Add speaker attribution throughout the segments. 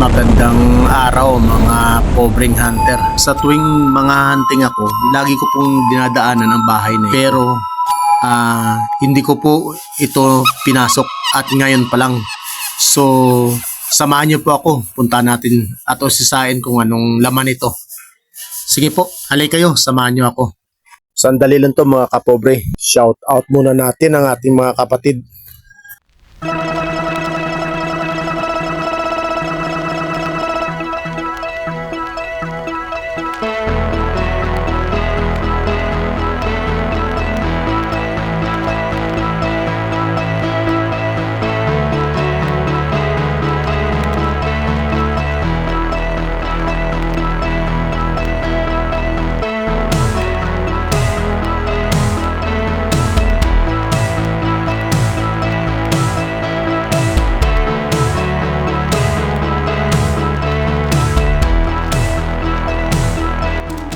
Speaker 1: Magandang araw mga pobreng hunter. Sa tuwing mga hunting ako, lagi ko pong dinadaanan ang bahay na ito. Pero ah, hindi ko po ito pinasok at ngayon pa lang. So, samahan niyo po ako. Punta natin at usisain kung anong laman ito. Sige po, halay kayo, samahan niyo ako. Sandali lang to mga kapobre. Shout out muna natin ang ating mga kapatid.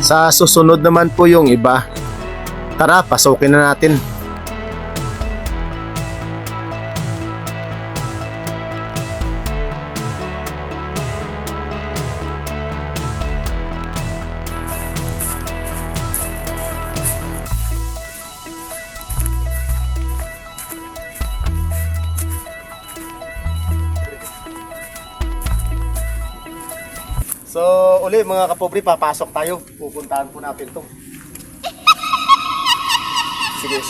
Speaker 1: Sa susunod naman po yung iba. Tara, pasukin na natin. Uli mga kapobre, papasok tayo. Pupuntahan po natin to. Sige.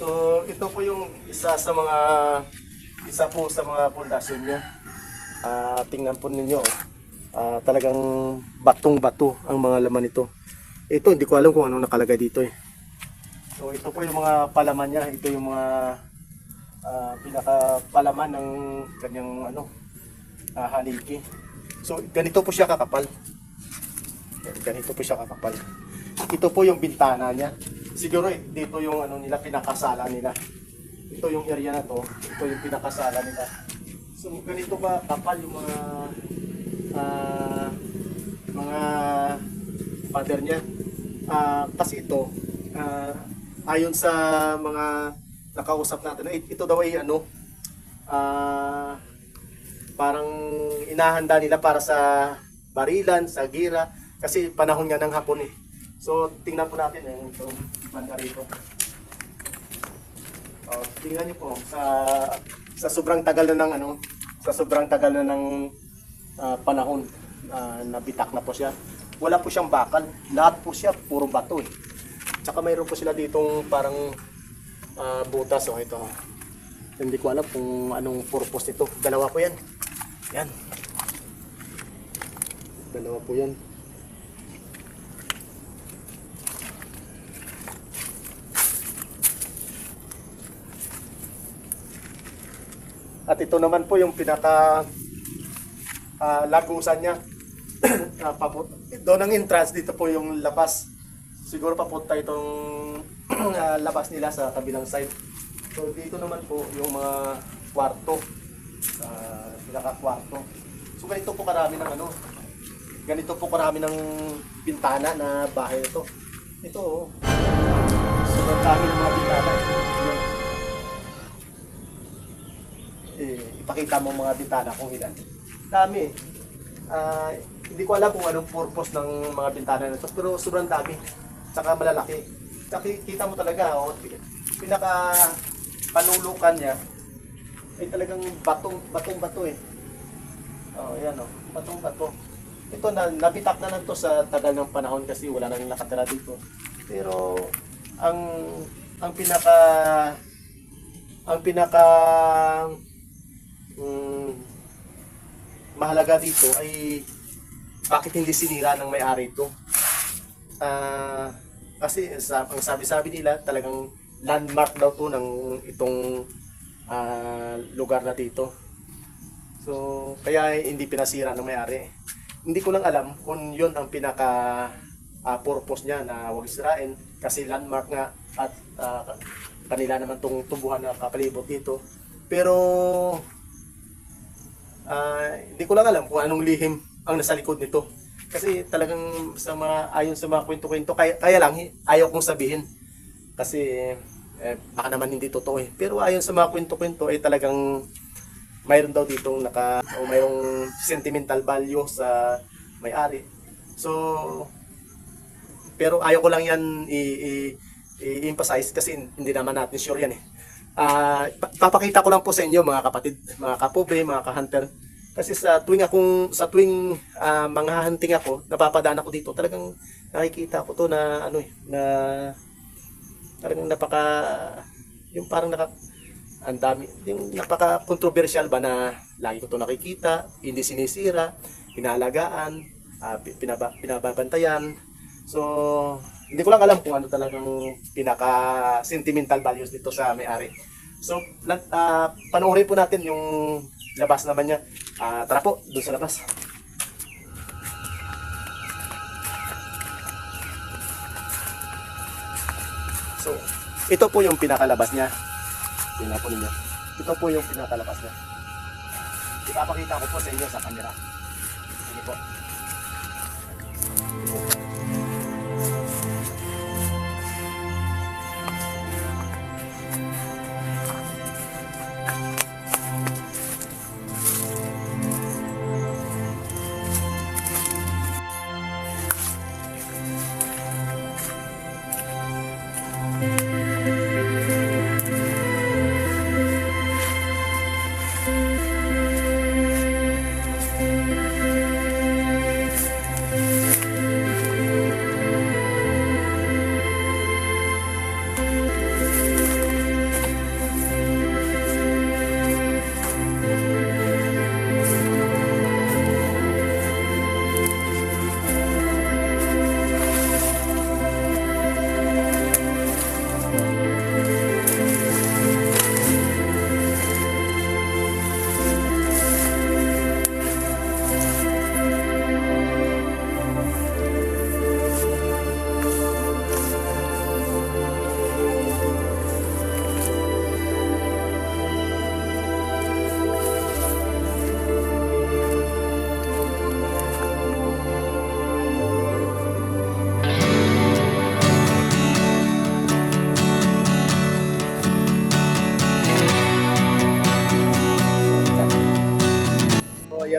Speaker 1: So, ito po yung isa sa mga isa po sa mga pundasyon niya. Ah, tingnan po ninyo. Ah, talagang batong-bato ang mga laman nito. Ito, hindi ko alam kung anong nakalagay dito eh. So, ito po yung mga palaman niya. Ito yung mga ah, pinaka-palaman ng kanyang ano, ah, haligi. So, ganito po siya kakapal. Ganito po siya kakapal. Ito po yung bintana niya. Siguro eh, dito yung ano nila, pinakasala nila. Ito yung area na to. Ito yung pinakasala nila. So, ganito ba kapal yung mga ah, mga father niya. Ah, kasi ito, ah, ayon sa mga nakausap natin, ito daw ay ano, ah, parang inahanda nila para sa barilan, sa gira, kasi panahon nga ng hapon eh. So, tingnan po natin eh, ito, banda rito. Oh, tingnan niyo po sa sa sobrang tagal na ng ano, sa sobrang tagal na ng ah, panahon ah, nabitak na po siya. Wala po siyang bakal. Lahat po siya puro bato eh. Tsaka mayroon po sila ditong parang ah, butas oh ito. Hindi ko alam kung anong purpose nito. Dalawa po 'yan. Yan. Dalawa po 'yan. At ito naman po yung pinaka ah, lagusan niya. Paput- doon ang entrance, dito po yung labas. Siguro papunta itong ah, labas nila sa kabilang side. So dito naman po yung mga kwarto. Sa pinaka-kwarto. So ganito po karami ng ano. Ganito po karami ng bintana na bahay ito. Ito oh. Sobrang dami ng mga bintana. Eh, ipakita mo mga bintana kung ilan. Dami. Ah, hindi ko alam kung anong purpose ng mga bintana na ito, pero sobrang dami. Tsaka malalaki. Tsaka kita mo talaga, oh, pinaka panulukan niya ay talagang batong batong bato eh. Oh, yan oh, batong bato. Ito na nabitak na lang to sa tagal ng panahon kasi wala nang nakatira dito. Pero ang ang pinaka ang pinaka mm, mahalaga dito ay bakit hindi sinira ng may-ari ito. Ah, kasi ang sabi-sabi nila talagang landmark daw to ng itong ah, lugar na dito. So, kaya hindi pinasira ng may-ari. Hindi ko lang alam kung yon ang pinaka ah, purpose niya na huwag sirain kasi landmark nga at ah, kanila naman tong tubuhan na kapalibot dito. Pero Ah, hindi ko lang alam kung anong lihim ang nasa likod nito. Kasi talagang sa mga ayon sa mga kwento-kwento kaya, kaya lang ayaw kong sabihin. Kasi eh, baka naman hindi totoo eh. Pero ayon sa mga kwento-kwento ay talagang mayroon daw ditong naka o mayroong sentimental value sa may-ari. So pero ayaw ko lang yan i-emphasize kasi hindi naman natin sure yan eh. Ah, pa- papakita ko lang po sa inyo mga kapatid, mga kapobre, mga ka-hunter. Kasi sa tuwing akong sa tuwing ah, mga hunting ako, napapadaan ako dito, talagang nakikita ko to na ano eh, na talagang napaka yung parang naka ang dami yung napaka controversial ba na lagi ko to nakikita, hindi sinisira, hinahalagaan, ah, pi- pinaba, pinababantayan. So, hindi ko lang alam kung ano talagang pinaka sentimental values dito sa may-ari. So, ah, panoorin po natin yung labas naman niya. Ah, tara po, doon sa labas. So, ito po yung pinakalabas niya. Tingnan po. Ito po yung pinakalabas niya. Ipapakita ko po sa inyo sa camera. Sige po. So,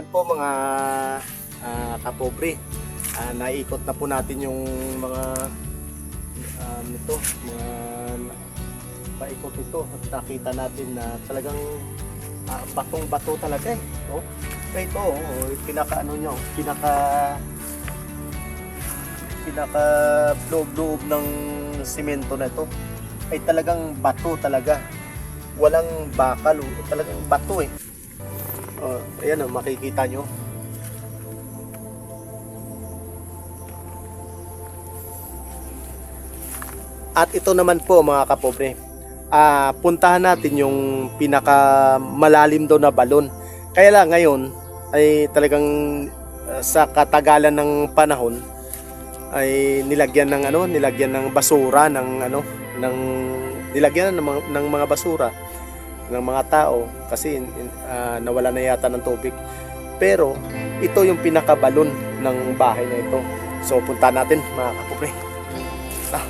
Speaker 1: ayan po mga ah, kapobre. Ah, naikot na po natin yung mga um, ito, mga na- paikot ito at nakita natin na talagang ah, batong-bato talaga eh. Oh. Ito, oh, pinaka ano nyo, pinaka pinaka loob-loob ng simento na ito ay talagang bato talaga. Walang bakal, oh, talagang bato eh. Oh, ayan oh, makikita nyo. At ito naman po mga kapobre, ah, puntahan natin yung pinaka malalim daw na balon. Kaya lang ngayon ay talagang ah, sa katagalan ng panahon ay nilagyan ng ano, nilagyan ng basura ng ano, ng nilagyan ng ng mga basura ng mga tao kasi ah, nawala na yata ng tubig. Pero ito yung pinakabalon ng bahay na ito. So punta natin mga kapobre. Ah.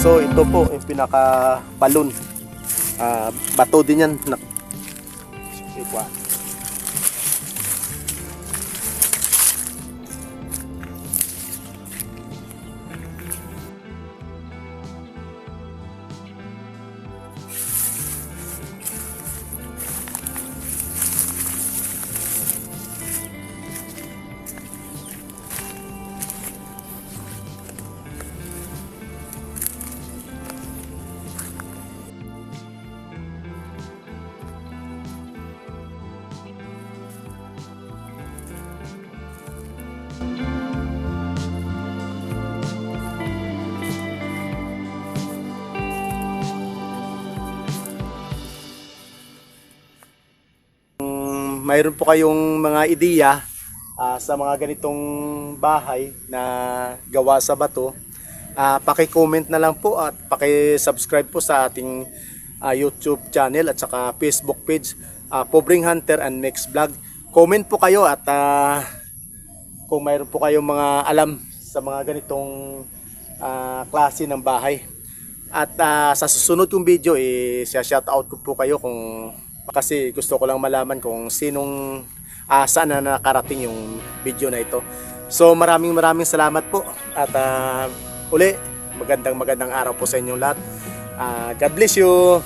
Speaker 1: So ito po yung pinaka balon. Ah, bato din yan. Na, mayroon po kayong mga ideya ah, sa mga ganitong bahay na gawa sa bato, ah, paki-comment na lang po at paki-subscribe po sa ating ah, YouTube channel at saka Facebook page, ah, Pobreng Hunter and Next Vlog. Comment po kayo at ah, kung mayroon po kayong mga alam sa mga ganitong ah, klase ng bahay. At ah, sa susunod kong video, eh, shout out ko po kayo kung kasi gusto ko lang malaman kung sinong ah, saan na nakarating yung video na ito. So maraming maraming salamat po at ah, uli magandang magandang araw po sa inyong lahat. Ah, God bless you.